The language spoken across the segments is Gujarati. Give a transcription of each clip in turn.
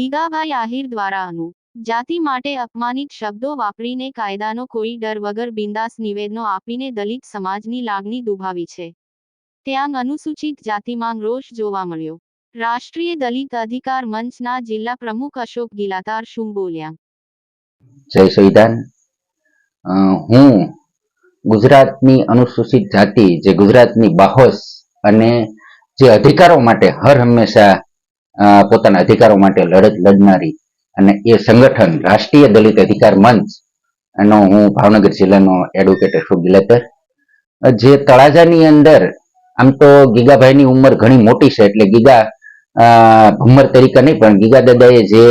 ગીગાભાઈ આહિર દ્વારા અનુ. જાતિ માટે અપમાનિત શબ્દો વાપરીને કાયદાનો કોઈ ડર વગર બિંદાસ નિવેદનો આપીને દલિત સમાજની લાગણી દુભાવી છે. ત્યાં અનુસૂચિત જાતિમાં રોષ જોવા મળ્યો. રાષ્ટ્રીય દલિત અધિકાર મંચના જિલ્લા પ્રમુખ અશોક ગિલાતાર શું બોલ્યા? જય સંવિધાન. હું ગુજરાતની અનુસૂચિત જાતિ, જે ગુજરાતની બાહોશ અને જે અધિકારો માટે હર હંમેશા પોતાના અધિકારો માટે લડત લડનારી અને એ સંગઠન રાષ્ટ્રીય દલિત અધિકાર મંચ, એનો હું ભાવનગર જિલ્લાનો એડવોકેટ અશોક ગિલેતર જે તળાજાની અંદર આમ તો ગીગાભાઈની ઉંમર ઘણી મોટી છે, એટલે ગીગા ભમ્મર તરીકે નહીં, પણ ગીગા દાદાએ જે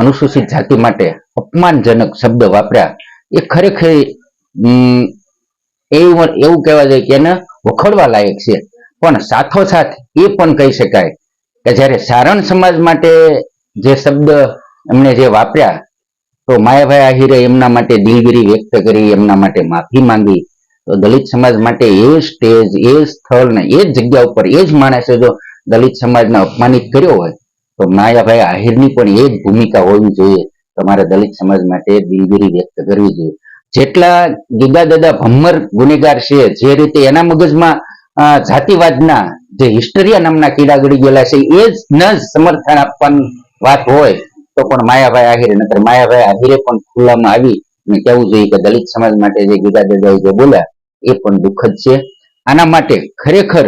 અનુસૂચિત જાતિ માટે અપમાનજનક શબ્દ વાપર્યા, એ ખરેખર એવું એવું કહેવા જાય કે એને વખોડવા લાયક છે. પણ સાથોસાથ એ પણ કહી શકાય કે જ્યારે સારણ સમાજ માટે જે શબ્દ એમને જે વાપર્યા, તો માયાભાઈ આહિરે એમના માટે દિલગીરી વ્યક્ત કરી, એમના માટે માફી માંગી. તો દલિત સમાજ માટે એ સ્ટેજ, એ સ્થળ ને એ જ જગ્યા ઉપર એ જ માણસે જો દલિત સમાજને અપમાનિત કર્યો હોય, તો માયાભાઈ આહિરની પણ એ જ ભૂમિકા હોવી જોઈએ. તમારે દલિત સમાજ માટે દિલગીરી વ્યક્ત કરવી જોઈએ. જેટલા ગીગા દાદા ભમ્મર ગુનેગાર છે, જે રીતે એના મગજમાં જાતિવાદના જે હિસ્ટરિયા નામના કીડા ગળી ગયેલા છે, એ જ ન સમર્થન આપવાની વાત હોય, તો પણ માયાભાઈ આહિરે નતર માયાભાઈ આહિરે પણ ખુલ્લામાં આવી અને કહેવું જોઈએ કે દલિત સમાજ માટે જે ગીગા દાદાએ જે બોલ્યા, એ પણ દુઃખદ છે. આના માટે ખરેખર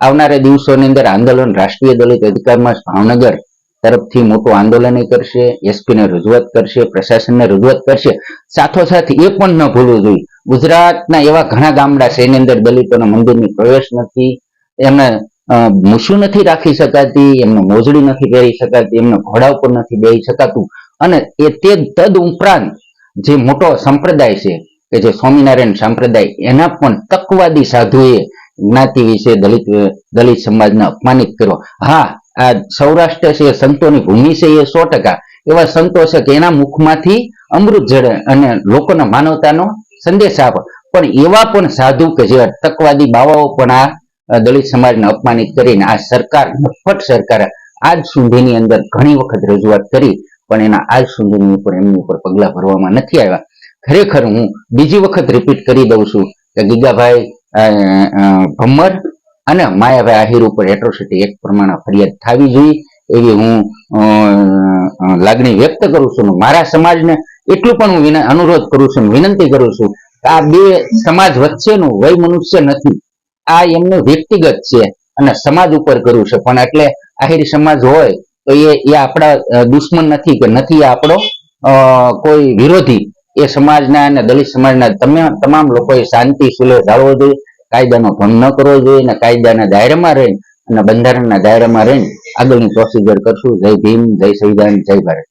આવનારા દિવસોની અંદર આંદોલન રાષ્ટ્રીય દલિત અધિકારમાં ભાવનગર તરફથી મોટું આંદોલન કરશે એસપી ને રજૂઆત કરશે, પ્રશાસનને રજૂઆત કરશે. સાથોસાથ એ પણ ન ભૂલવું જોઈએ. ગુજરાતના એવા ઘણા ગામડા છે, એની અંદર દલિતોના મંદિરની પ્રવેશ નથી એમને મૂછું નથી રાખી શકાતી, એમને મોજડી નથી પહેરી શકાતી, એમને ઘોડા ઉપર નથી બેહી શકાતું. અને એ તે તદ ઉપરાંત જે મોટો સંપ્રદાય છે, કે જે સ્વામિનારાયણ સંપ્રદાય, એના પણ તકવાદી સાધુએ જ્ઞાતિ વિશે દલિત દલિત સમાજને અપમાનિત કર્યો. હા, આ સૌરાષ્ટ્ર છે સંતોની ભૂમિ છે એ સો ટકા. એવા સંતો છે કે એના મુખમાંથી અમૃત જળે અને લોકોના માનવતાનો સંદેશ આપે. પણ એવા પણ સાધુ કે જે તકવાદી બાવાઓ પણ આ દલિત સમાજને અપમાનિત કરીને આ સરકાર નફટ સરકાર આજ સુધીની અંદર ઘણી વખત રજૂઆત કરી, પણ એના આજ સુધીની ઉપર, એમની ઉપર પગલા ભરવામાં નથી આવ્યા. ખરેખર હું બીજી વખત રિપીટ કરી દઉં છું કે ગીગાભાઈ ભમ્મર અને માયાભાઈ આહિર ઉપર એટ્રોસિટી એક પ્રમાણે ફરિયાદ થવી જોઈએ એવી હું લાગણી વ્યક્ત કરું છું મારા સમાજને એટલું પણ હું અનુરોધ કરું છું વિનંતી કરું છું આ બે સમાજ વચ્ચેનું વય મનુષ્ય નથી. આ એમનું વ્યક્તિગત છે અને સમાજ ઉપર કરવું છે. પણ એટલે આહિર સમાજ હોય તો એ એ આપણા દુશ્મન નથી કે નથી આપણો કોઈ વિરોધી. એ સમાજના અને દલિત સમાજના તમે, તમામ લોકોએ શાંતિ સુલે જાળવો જોઈએ. કાયદાનો ભંગ ન કરવો જોઈએ અને કાયદાના દાયરામાં રહીને અને બંધારણના દાયરામાં રહીને આગળની પ્રોસિજર કરશું. જય ભીમ, જય સંવિધાન, જય ભારત.